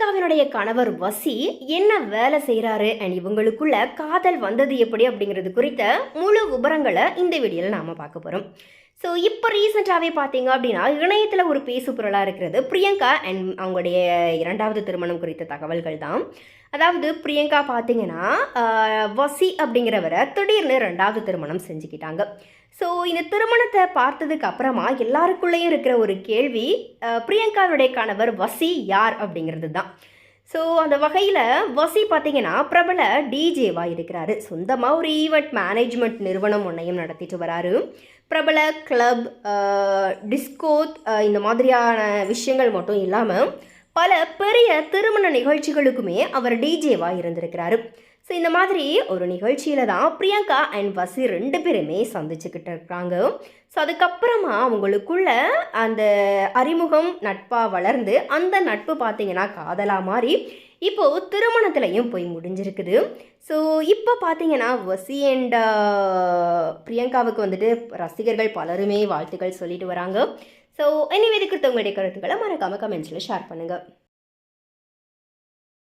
அமெரிக்காவினுடைய கணவர் வசி என்ன வேலை செய்கிறாரு அண்ட் இவங்களுக்குள்ள காதல் வந்தது எப்படி அப்படிங்கிறது குறித்த முழு விபரங்களை இந்த வீடியோவில் நாம் பார்க்க போகிறோம் ஸோ இப்போ ரீசெண்டாகவே பார்த்தீங்க அப்படின்னா இணையத்தில் ஒரு பேசு பொருளாக இருக்கிறது. பிரியங்கா அண்ட் அவங்களுடைய இரண்டாவது திருமணம் குறித்த தகவல்கள் தான். அதாவது பிரியங்கா பார்த்தீங்கன்னா வசி அப்படிங்கிறவரை திடீர்னு ரெண்டாவது திருமணம் செஞ்சுக்கிட்டாங்க. ஸோ இந்த திருமணத்தை பார்த்ததுக்கு அப்புறமா எல்லாருக்குள்ளேயும் இருக்கிற ஒரு கேள்வி பிரியங்காவுடைய கணவர் வசி யார் அப்படிங்கிறது தான். ஸோ அந்த வகையில் வசி பார்த்தீங்கன்னா பிரபல டிஜேவாக இருக்கிறாரு. சொந்தமாக ஒரு ஈவெண்ட் மேனேஜ்மெண்ட் நிறுவனம் ஒன்றையும் நடத்திட்டு வராரு. பிரபல கிளப் டிஸ்கோத் இந்த மாதிரியான விஷயங்கள் மட்டும் இல்லாமல் பல பெரிய திருமண நிகழ்ச்சிகளுக்குமே அவர் டிஜேவாக இருந்திருக்கிறாரு. ஸோ இந்த மாதிரி ஒரு நிகழ்ச்சியில் தான் பிரியங்கா அண்ட் வசி ரெண்டு பேருமே சந்திச்சுக்கிட்டு இருக்கிறாங்க ஸோ அதுக்கப்புறமா அவங்களுக்குள்ள அந்த அறிமுகம் நட்பாக வளர்ந்து அந்த நட்பு பார்த்தீங்கன்னா காதலாக மாறி இப்போது திருமணத்துலையும் போய் முடிஞ்சிருக்குது. ஸோ இப்போ பார்த்தீங்கன்னா வசி அண்ட் பிரியங்காவுக்கு வந்துட்டு ரசிகர்கள் பலருமே வாழ்த்துக்கள் சொல்லிட்டு வராங்க. ஸோ எனிவே இதுக்கு கருத்துக்களை மறக்காமல் கமெண்ட்ஸில் ஷேர் பண்ணுங்கள்